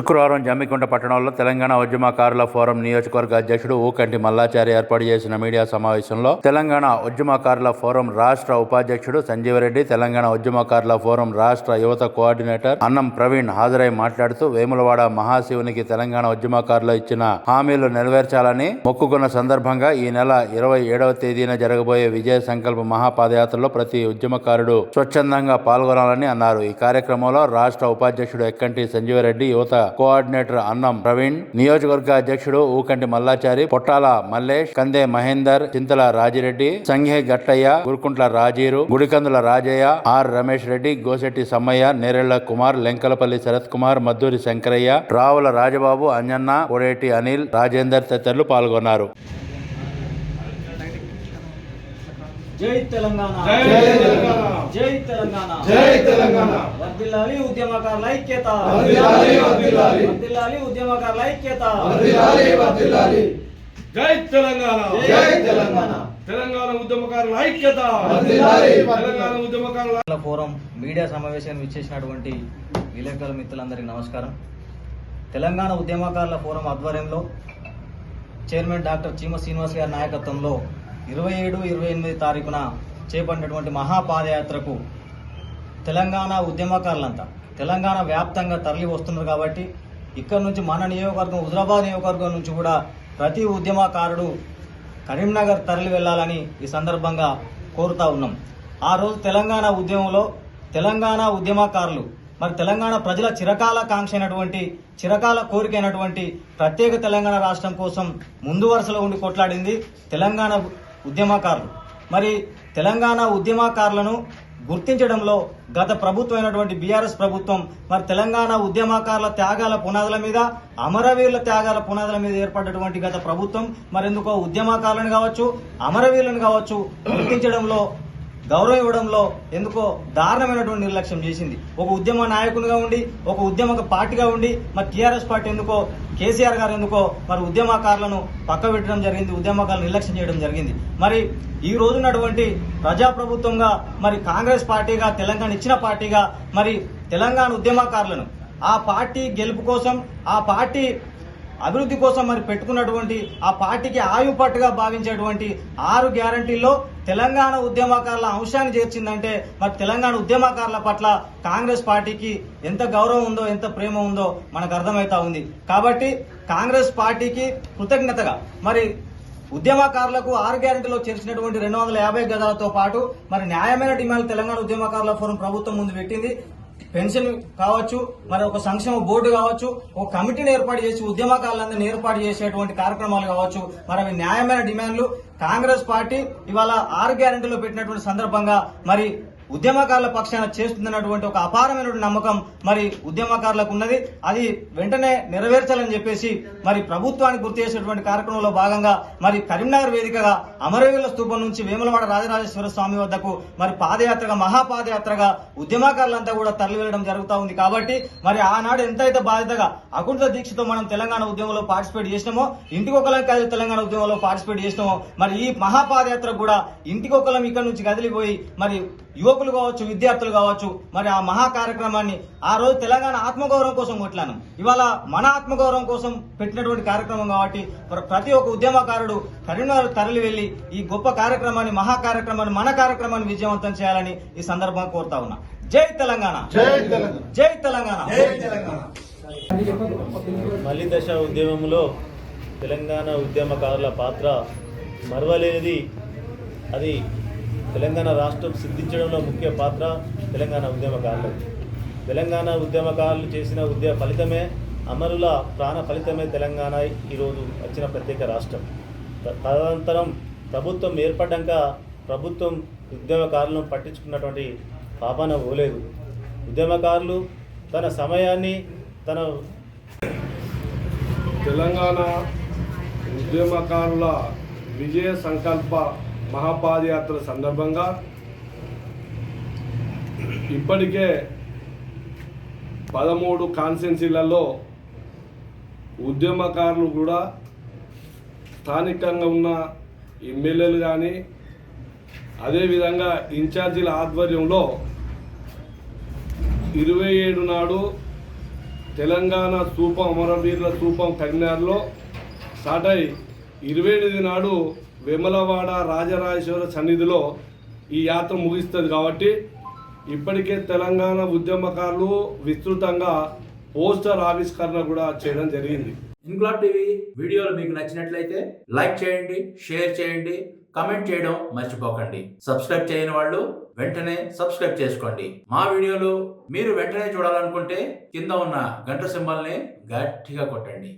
శుక్రవారం జమ్మికుంట పట్టణంలో తెలంగాణ ఉద్యమకారుల ఫోరం నియోజకవర్గ అధ్యక్షుడు ఊకంటి మల్లాచారి ఏర్పాటు చేసిన మీడియా సమావేశంలో తెలంగాణ ఉద్యమకారుల ఫోరం రాష్ట్ర ఉపాధ్యక్షుడు సంజీవరెడ్డి తెలంగాణ ఉద్యమకారుల ఫోరం రాష్ట్ర యువత కోఆర్డినేటర్ అన్నం ప్రవీణ్ హాజరై మాట్లాడుతూ వేములవాడ మహాశివునికి తెలంగాణ ఉద్యమకారులు ఇచ్చిన హామీలు నెరవేర్చాలని మొక్కుకున్న సందర్భంగా ఈ నెల ఇరవై ఏడవ తేదీన జరగబోయే విజయ సంకల్ప మహాపాదయాత్రలో ప్రతి ఉద్యమకారుడు స్వచ్ఛందంగా పాల్గొనాలని అన్నారు. ఈ కార్యక్రమంలో రాష్ట్ర ఉపాధ్యక్షుడు ఎక్కంటి సంజీవరెడ్డి యువత కోఆర్డినేటర్ అన్నం ప్రవీణ్ నియోజకవర్గ అధ్యక్షుడు ఊకంటి మల్లాచారి పొట్టాల మల్లేష్ కందే మహేందర్ చింతల రాజిరెడ్డి సంఘే గట్టయ్య గురుకుంట్ల రాజీరు గుడికందుల రాజయ్య ఆర్ రమేష్ రెడ్డి గోసెట్టి సమ్మయ్య నేరెళ్ళ కుమార్ లెంకలపల్లి శరత్ కుమార్ మద్దూరి శంకరయ్య రావుల రాజబాబు అంజన్న కోడేటి అనిల్ రాజేందర్ తదితరులు పాల్గొన్నారు. జై తెలంగాణ. జై తెలంగాణ. జై తెలంగాణ. జై తెలంగాణ. వర్ధిల్లాలి ఉద్యమకారుల ఐక్యత. వర్ధిల్లాలి. వర్ధిల్లాలి ఉద్యమకారుల ఐక్యత. జై తెలంగాణ. జై తెలంగాణ. తెలంగాణ ఉద్యమకారుల ఐక్యత. తెలంగాణ ఉద్యమకారుల ఫోరం మీడియా సమావేశానికి ఇచ్చేసినటువంటి విలేకరుల మిత్రులందరికీ నమస్కారం. తెలంగాణ ఉద్యమకారుల ఫోరం ఆధ్వర్యంలో చైర్మన్ డాక్టర్ చీమ శ్రీనివాస్ గారి నాయకత్వంలో ఇరవై ఏడు ఇరవై ఎనిమిది తారీఖున చేపట్టినటువంటి మహాపాదయాత్రకు తెలంగాణ ఉద్యమకారులంతా తెలంగాణ వ్యాప్తంగా తరలి వస్తున్నారు కాబట్టి ఇక్కడ నుంచి మన నియోజకవర్గం హుజరాబాద్ నియోజకవర్గం నుంచి కూడా ప్రతి ఉద్యమకారుడు కరీంనగర్ తరలి వెళ్ళాలని ఈ సందర్భంగా కోరుతా ఉన్నాం. ఆ రోజు తెలంగాణ ఉద్యమంలో తెలంగాణ ఉద్యమకారులు మరి తెలంగాణ ప్రజల చిరకాల కాంక్ష అయినటువంటి చిరకాల కోరిక అయినటువంటి ప్రత్యేక తెలంగాణ రాష్ట్రం కోసం ముందు వరుసలో ఉండి కొట్లాడింది తెలంగాణ ఉద్యమకారులు. మరి తెలంగాణ ఉద్యమకారులను గుర్తించడంలో గత ప్రభుత్వమైనటువంటి బీఆర్ఎస్ ప్రభుత్వం మరి తెలంగాణ ఉద్యమకారుల త్యాగాల పునాదుల మీద అమరవీరుల త్యాగాల పునాదుల మీద ఏర్పడినటువంటి గత ప్రభుత్వం మరి ఎందుకో ఉద్యమకారులను కావచ్చు అమరవీరులను కావచ్చు గుర్తించడంలో గౌరవం ఇవ్వడంలో ఎందుకో దారుణమైనటువంటి నిర్లక్ష్యం చేసింది. ఒక ఉద్యమ నాయకునిగా ఉండి ఒక ఉద్యమ పార్టీగా ఉండి మరి టీఆర్ఎస్ పార్టీ ఎందుకో కేసీఆర్ గారు ఎందుకో మరి ఉద్యమకారులను పక్క పెట్టడం జరిగింది ఉద్యమకారులను నిర్లక్ష్యం చేయడం జరిగింది. మరి ఈ రోజున్నటువంటి ప్రజాప్రభుత్వంగా మరి కాంగ్రెస్ పార్టీగా తెలంగాణ ఇచ్చిన పార్టీగా మరి తెలంగాణ ఉద్యమకారులను ఆ పార్టీ గెలుపు కోసం ఆ పార్టీ అభివృద్ధి కోసం మరి పెట్టుకున్నటువంటి ఆ పార్టీకి ఆయుపట్టుగా భావించేటువంటి ఆరు గ్యారంటీల్లో తెలంగాణ ఉద్యమకారుల అంశాన్ని చేర్చిందంటే మరి తెలంగాణ ఉద్యమకారుల పట్ల కాంగ్రెస్ పార్టీకి ఎంత గౌరవం ఉందో ఎంత ప్రేమ ఉందో మనకు అర్థమవుతా ఉంది. కాబట్టి కాంగ్రెస్ పార్టీకి కృతజ్ఞతగా మరి ఉద్యమకారులకు ఆరు గ్యారెంటీలో చేర్చినటువంటి రెండు వందల యాభై గదాలతో పాటు మరి న్యాయమైన డిమాండ్ తెలంగాణ ఉద్యమకారుల ఫోరం ప్రభుత్వం ముందు పెట్టింది. పెన్షన్ కావచ్చు మరి ఒక సంక్షేమ బోర్డు కావచ్చు ఒక కమిటీని ఏర్పాటు చేసి ఉద్యమకారులందరినీ ఏర్పాటు చేసేటువంటి కార్యక్రమాలు కావచ్చు మరి అవి న్యాయమైన డిమాండ్లు. కాంగ్రెస్ పార్టీ ఇవాళ ఆరు గ్యారెంటీలో పెట్టినటువంటి సందర్భంగా మరి ఉద్యమకారుల పక్షాన చేస్తుందన్నటువంటి ఒక అపారమైనటువంటి నమ్మకం మరి ఉద్యమకారులకు ఉన్నది. అది వెంటనే నెరవేర్చాలని చెప్పేసి మరి ప్రభుత్వానికి గుర్తు చేసేటువంటి కార్యక్రమంలో భాగంగా మరి కరీంనగర్ వేదికగా అమరవీరుల స్థూపం నుంచి వేములవాడ రాజరాజేశ్వర స్వామి వద్దకు మరి పాదయాత్రగా మహాపాదయాత్రగా ఉద్యమకారులంతా కూడా తరలి వెళ్ళడం జరుగుతూ ఉంది కాబట్టి మరి ఆనాడు ఎంతైతే బాధ్యతగా అకుంఠ దీక్షతో మనం తెలంగాణ ఉద్యమంలో పార్టిసిపేట్ చేసినామో ఇంటికొకలం కాదు తెలంగాణ ఉద్యమంలో పార్టిసిపేట్ చేసినామో మరి ఈ మహాపాదయాత్ర కూడా ఇంటికొకలం ఇక్కడ నుంచి కదిలిపోయి మరి యువకు యువకులు కావచ్చు విద్యార్థులు కావచ్చు మరి ఆ మహా కార్యక్రమాన్ని ఆ రోజు తెలంగాణ ఆత్మగౌరవం కోసం కొట్లాను ఇవాళ మన ఆత్మగౌరవం కోసం పెట్టినటువంటి కార్యక్రమం కాబట్టి ప్రతి ఒక్క ఉద్యమకారుడు కరీంనగర్ తరలి వెళ్ళి ఈ గొప్ప కార్యక్రమాన్ని మహా కార్యక్రమాన్ని మన కార్యక్రమాన్ని విజయవంతం చేయాలని ఈ సందర్భంగా కోరుతా ఉన్నా. జై తెలంగాణ! జై తెలంగాణ! జై తెలంగాణ! జై తెలంగాణ! మలి దశ ఉద్యమంలో తెలంగాణ ఉద్యమకారుల పాత్ర మరవలేనిది. అది తెలంగాణ రాష్ట్రం సిద్ధించడంలో ముఖ్య పాత్ర తెలంగాణ ఉద్యమకారులు. తెలంగాణ ఉద్యమకారులు చేసిన ఉద్యమ ఫలితమే అమరుల ప్రాణ ఫలితమే తెలంగాణ ఈరోజు వచ్చిన ప్రత్యేక రాష్ట్రం. తదనంతరం ప్రభుత్వం ఏర్పడ్డాక ప్రభుత్వం ఉద్యమకారులను పట్టించుకున్నటువంటి పాపాన పోలేదు. ఉద్యమకారులు తన సమయాన్ని తన తెలంగాణ ఉద్యమకారుల విజయ సంకల్ప మహాపాదయాత్ర సందర్భంగా ఇప్పటికే పదమూడు కాన్స్టెన్సీలలో ఉద్యమకారులు కూడా స్థానికంగా ఉన్న ఎమ్మెల్యేలు కానీ అదేవిధంగా ఇన్ఛార్జీల ఆధ్వర్యంలో ఇరవై ఏడు నాడు తెలంగాణ స్థూపం అమరవీరుల స్థూపం కరీంనగర్లో స్టార్ట్ అయి ఇరవై ఎనిమిది నాడు వేమలవాడ రాజరాజేశ్వర సన్నిధిలో ఈ యాత్ర ముగిస్తుంది కాబట్టి ఇప్పటికే తెలంగాణ ఉద్యమకారులు విస్తృతంగా పోస్టర్ ఆవిష్కరణ కూడా చేయడం జరిగింది. ఇంక్లాబ్ టీవీ వీడియోలు మీకు నచ్చినట్లయితే లైక్ చేయండి షేర్ చేయండి కమెంట్ చేయడం మర్చిపోకండి. సబ్స్క్రైబ్ చేయని వాళ్ళు వెంటనే సబ్స్క్రైబ్ చేసుకోండి. మా వీడియోలు మీరు వెంటనే చూడాలనుకుంటే కింద ఉన్న గంట సింబల్ని గట్టిగా కొట్టండి.